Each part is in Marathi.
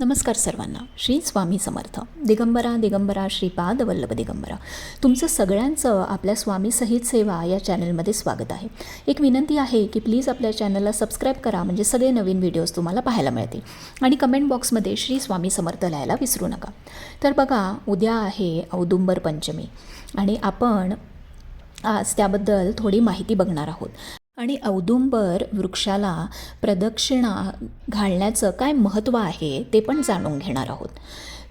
नमस्कार सर्वांना. श्री स्वामी समर्थ. दिगंबरा दिगंबरा श्रीपाद वल्लभ दिगंबरा. तुमचं सगळ्यांचं आपल्या स्वामी सहित सेवा या चॅनलमध्ये स्वागत आहे. एक विनंती आहे की प्लीज आपल्या चॅनलला सबस्क्राईब करा म्हणजे सगळे नवीन व्हिडिओज तुम्हाला पाहायला मिळतील. आणि कमेंट बॉक्समध्ये श्री स्वामी समर्थ लिहायला विसरू नका. तर बघा उद्या आहे औदुंबर पंचमी. आणि आपण आज त्याबद्दल थोडी माहिती बघणार आहोत. आणि औदुंबर वृक्षाला प्रदक्षिणा घालण्याचं काय महत्त्व आहे ते पण जाणून घेणार आहोत.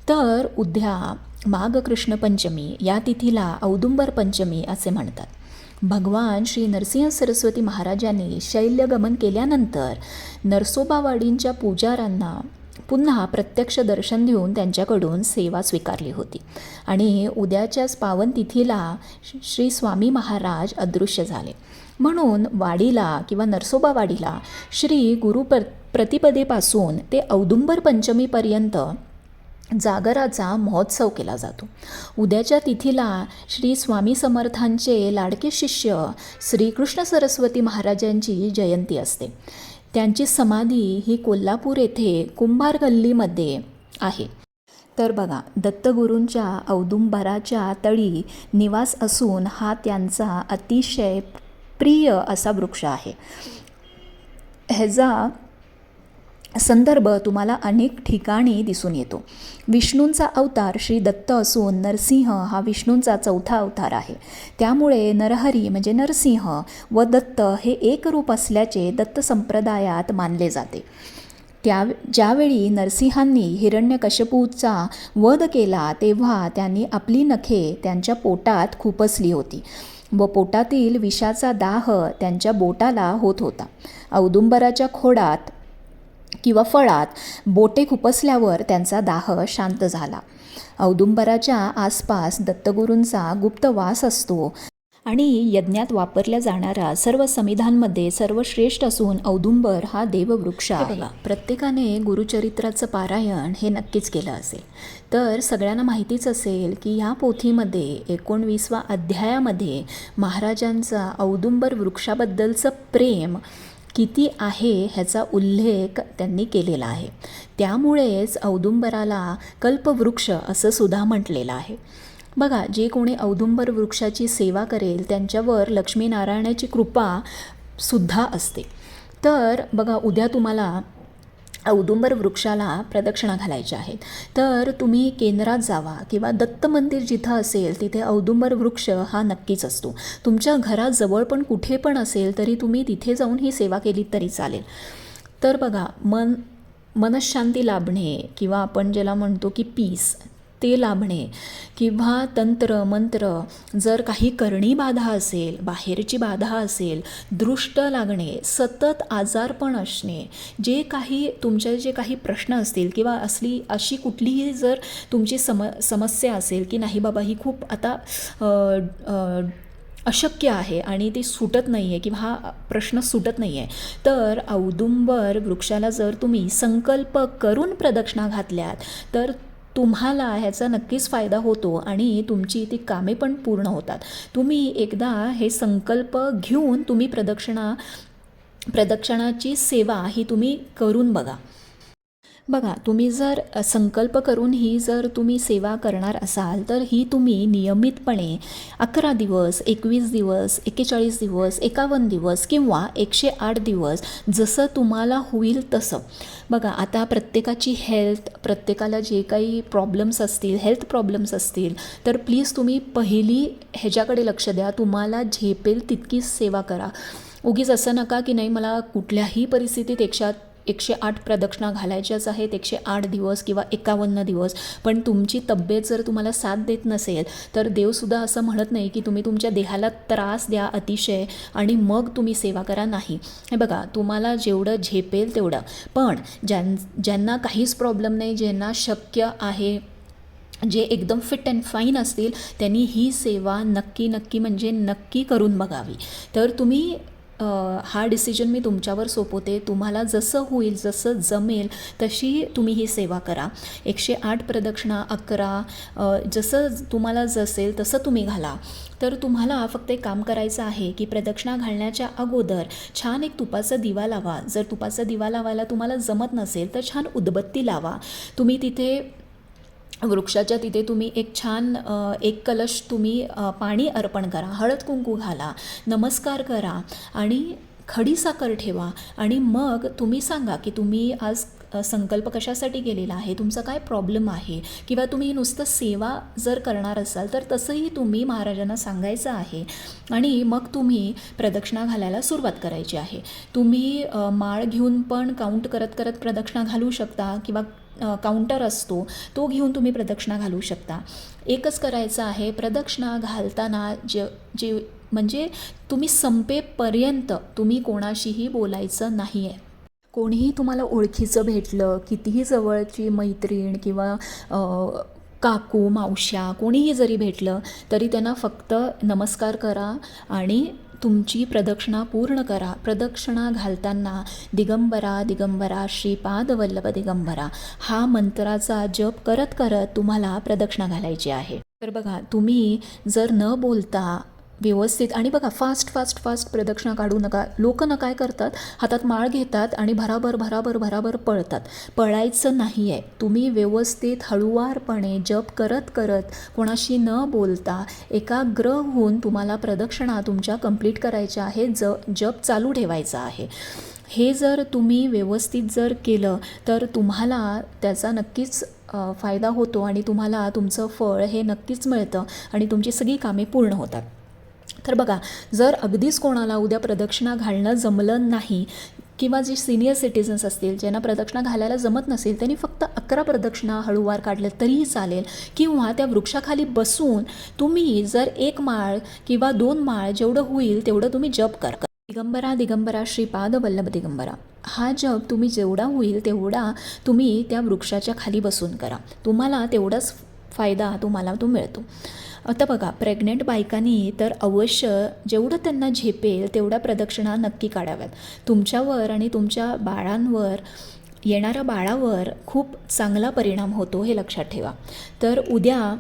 तर उद्या माघ कृष्ण पंचमी या तिथीला औदुंबर पंचमी असे म्हणतात. भगवान श्री नरसिंह सरस्वती महाराजांनी शैल्यगमन केल्यानंतर नरसोबावाडींच्या पुजारांना पुन्हा प्रत्यक्ष दर्शन देऊन त्यांच्याकडून सेवा स्वीकारली होती. आणि उद्याच्याच पावनतिथीला श्री स्वामी महाराज अदृश्य झाले. म्हणून वाडीला किंवा नरसोबा वाडीला श्री गुरु प्र प्रतिपदेपासून ते औदुंबर पंचमीपर्यंत जागराचा महोत्सव केला जातो. उद्याच्या तिथीला श्री स्वामी समर्थांचे लाडके शिष्य श्रीकृष्ण सरस्वती महाराजांची जयंती असते. त्यांची समाधी ही कोल्हापूर येथे कुंभार गल्लीमध्ये आहे. तर बघा दत्तगुरूंच्या औदुंबराच्या तळी निवास असून हा त्यांचा अतिशय प्रिय असा वृक्ष आहे. ह्याचा संदर्भ तुम्हाला अनेक ठिकाणी दिसून येतो. विष्णूंचा अवतार श्री दत्त असून नरसिंह हा विष्णूंचा चौथा अवतार आहे. त्यामुळे नरहरी म्हणजे नरसिंह व दत्त हे एक रूप असल्याचे दत्त संप्रदायात मानले जाते. त्या ज्यावेळी नरसिंहांनी हिरण्यकश्यपूचा वध केला तेव्हा त्यांनी आपली नखे त्यांच्या पोटात खुपसली होती व पोटातील विषाचा दाह त्यांच्या बोटाला होत होता. औदुंबराच्या खोडात किंवा फळात बोटे खुपसल्यावर त्यांचा दाह शांत झाला. औदुंबराच्या आसपास दत्तगुरूंचा गुप्त वास असतो आणि यज्ञात वापरल्या जाणाऱ्या सर्व संविधानमध्ये सर्वश्रेष्ठ असून औदुंबर हा देववृक्ष आहे. प्रत्येकाने गुरुचरित्राचं पारायण हे नक्कीच केलं असेल. तर सगळ्यांना माहितीच असेल की ह्या पोथीमध्ये एकोणवीसवा अध्यायामध्ये महाराजांचा औदुंबर वृक्षाबद्दलचं प्रेम किती आहे ह्याचा उल्लेख त्यांनी केलेला आहे. त्यामुळेच औदुंबराला कल्पवृक्ष असं सुद्धा म्हटलेलं आहे. बघा जे कोणी औदुंबर वृक्षाची सेवा करेल त्यांच्यावर लक्ष्मीनारायणाची कृपा सुद्धा असते. तर बघा उद्या तुम्हाला औदुंबर वृक्षाला प्रदक्षिणा घालायच्या आहेत. तर तुम्ही केंद्रात जावा किंवा दत्त मंदिर जिथं असेल तिथे औदुंबर वृक्ष हा नक्कीच असतो. तुमच्या घराजवळ पण कुठे पण असेल तरी तुम्ही तिथे जाऊन ही सेवा केली तरी चालेल. तर बघा मन मनशांती लाभणे किंवा आपण ज्याला म्हणतो की पीस ते लाभणे किंवा तंत्र मंत्र जर काही करणी बाधा असेल बाहेरची बाधा असेल दृष्ट लागणे सतत आजारपण असणे जे काही तुमचे जे काही प्रश्न असतील किंवा असली अशी कुठलीही जर तुमची सम समस्या असेल की नाही बाबा ही खूप आता अशक्य आहे आणि ती सुटत नाही आहे किंवा हा प्रश्न सुटत नाही आहे तर औदुंबर वृक्षाला जर तुम्ही संकल्प करून प्रदक्षिणा घातल्यात तर तुम्हाला ह्याचा नक्कीच फायदा होतो आणि तुमची ती कामे पण पूर्ण होतात. तुम्ही एकदा हे संकल्प घेऊन तुम्ही प्रदक्षिणा प्रदक्षिणाची सेवा ही तुम्ही करून बघा. बघा तुम्ही जर संकल्प करून ही जर तुम्ही सेवा करणार असाल तर ही तुम्ही नियमितपणे अकरा दिवस एकवीस दिवस एक्केचाळीस दिवस एकावन्न दिवस किंवा एकशे आठ दिवस जसं तुम्हाला होईल तसं. बघा आता प्रत्येकाची हेल्थ प्रत्येकाला जे काही प्रॉब्लेम्स असतील हेल्थ प्रॉब्लेम्स असतील तर प्लीज तुम्ही पहिली ह्याच्याकडे लक्ष द्या. तुम्हाला झेपेल तितकीच सेवा करा. उगीच असं नका की नाही मला कुठल्याही परिस्थितीत एकशा एकशे आठ प्रदक्षिणा घालायच्याच आहेत एकशे आठ दिवस किंवा एकावन्न दिवस. पण तुमची तब्येत जर तुम्हाला साथ देत नसेल तर देवसुद्धा असं म्हणत नाही की तुम्ही तुमच्या देहाला त्रास द्या अतिशय आणि मग तुम्ही सेवा करा नाही. हे बघा तुम्हाला जेवढं झेपेल तेवढं. पण ज्यां ज्यांना काहीच प्रॉब्लेम नाही ज्यांना शक्य आहे जे एकदम फिट अँड फाईन असतील त्यांनी ही सेवा नक्की नक्की म्हणजे नक्की करून बघावी. तर तुम्ही हा डिसिजन मी तुमच्यावर सोपवते. तुम्हाला जसं होईल जसं जमेल तशी तुम्ही ही सेवा करा. एकशे आठ प्रदक्षिणा अकरा जसं तुम्हाला जसेल तसं तुम्ही घाला. तर तुम्हाला फक्त एक काम करायचं आहे की प्रदक्षिणा घालण्याच्या अगोदर छान एक तुपाचा दिवा लावा. जर तुपाचा दिवा लावायला तुम्हाला जमत नसेल तर छान उदबत्ती लावा. तुम्ही तिथे वृक्षाच्या तिथे तुम्ही एक छान एक कलश तुम्ही पाणी अर्पण करा हळद कुंकू घाला नमस्कार करा आणि खडी साखर ठेवा आणि मग तुम्ही सांगा की तुम्ही आज संकल्प कशासाठी केलेला आहे तुमचा काय प्रॉब्लेम आहे किंवा तुम्ही नुसतं सेवा जर करणार असाल तर तसंही तुम्ही महाराजांना सांगायचं आहे आणि मग तुम्ही प्रदक्षिणा घालायला सुरुवात करायची आहे. तुम्ही माळ घेऊन पण काउंट करत करत प्रदक्षिणा घालू शकता किंवा काउंटर असतो तो घेऊन तुम्ही प्रदक्षिणा घालू शकता. एकच करायचं आहे प्रदक्षिणा घालताना जे जे म्हणजे तुम्ही संपेपर्यंत तुम्ही कोणाशीही बोलायचं नाही आहे कोणीही तुम्हाला ओळखीचं भेटलं कितीही जवळची मैत्रीण किंवा काकू मावश्या कोणीही जरी भेटलं तरी त्यांना फक्त नमस्कार करा आणि तुमची प्रदक्षिणा पूर्ण करा. प्रदक्षिणा घालताना दिगंबरा दिगंबरा श्रीपाद वल्लभ दिगंबरा. हा मंत्राचा जप करत करत तुम्हाला प्रदक्षिणा घालायची आहे. तर बघा तुम्ही जर न बोलता व्यवस्थित. आणि बघा फास्ट फास्ट फास्ट प्रदक्षिणा काढू नका. लोक न काय करतात? हातात माळ घेतात आणि भराभर भराभर भराभर पळतात. पळायचं नाही आहे तुम्ही व्यवस्थित हळुवारपणे जप करत करत कोणाशी न बोलता एकाग्र होऊन तुम्हाला प्रदक्षिणा तुमच्या कंप्लीट करायच्या आहे ज जप चालू ठेवायचा आहे. हे जर तुम्ही व्यवस्थित जर केलं तर तुम्हाला त्याचा नक्कीच फायदा होतो आणि तुम्हाला तुमचं फळ हे नक्कीच मिळतं आणि तुमची सगळी कामे पूर्ण होतात. तर बघा जर अगदीच कोणाला उद्या प्रदक्षिणा घालणं जमलं नाही किंवा जे सिनियर सिटिझन्स असतील ज्यांना प्रदक्षिणा घालायला जमत नसेल त्यांनी फक्त अकरा प्रदक्षिणा हळूवार काढल्या तरीही चालेल. किंवा त्या वृक्षाखाली बसून तुम्ही जर एक माळ किंवा दोन माळ जेवढं होईल तेवढं तुम्ही जप करा. दिगंबरा दिगंबरा श्रीपाद वल्लभ दिगंबरा. हा जप तुम्ही जेवढा होईल तेवढा तुम्ही त्या वृक्षाच्या खाली बसून करा. तुम्हाला तेवढंच फायदा तुम्हाला तो मिळतो. आता बघा प्रेग्नेंट बायकांनी तर अवश्य जेवढं त्यांना झेपेल तेवढ्या प्रदक्षिणा नक्की काढाव्यात. तुमच्यावर आणि तुमच्या बाळांवर येणाऱ्या बाळावर खूप चांगला परिणाम होतो हे लक्षात ठेवा. तर उद्या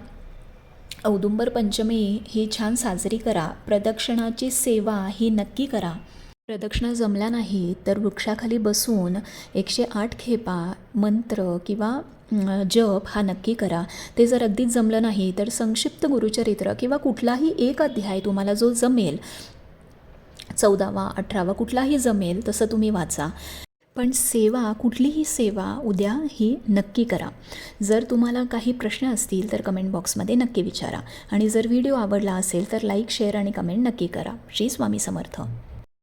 औदुंबर पंचमी ही छान साजरी करा. प्रदक्षिणाची सेवा ही नक्की करा. प्रदक्षिणा जमल्या नाही तर वृक्षाखाली बसून एकशे आठ खेपा मंत्र किंवा जप हा नक्की करा. ते जर अगदीच जमलं नाही तर संक्षिप्त गुरुचरित्र किंवा कुठलाही एक अध्याय तुम्हाला जो जमेल चौदावा अठरावा कुठलाही जमेल तसं तुम्ही वाचा. पण सेवा कुठलीही सेवा उद्या ही नक्की करा. जर तुम्हाला काही प्रश्न असतील तर कमेंट बॉक्समध्ये नक्की विचारा. आणि जर व्हिडिओ आवडला असेल तर लाईक शेअर आणि कमेंट नक्की करा. श्री स्वामी समर्थ.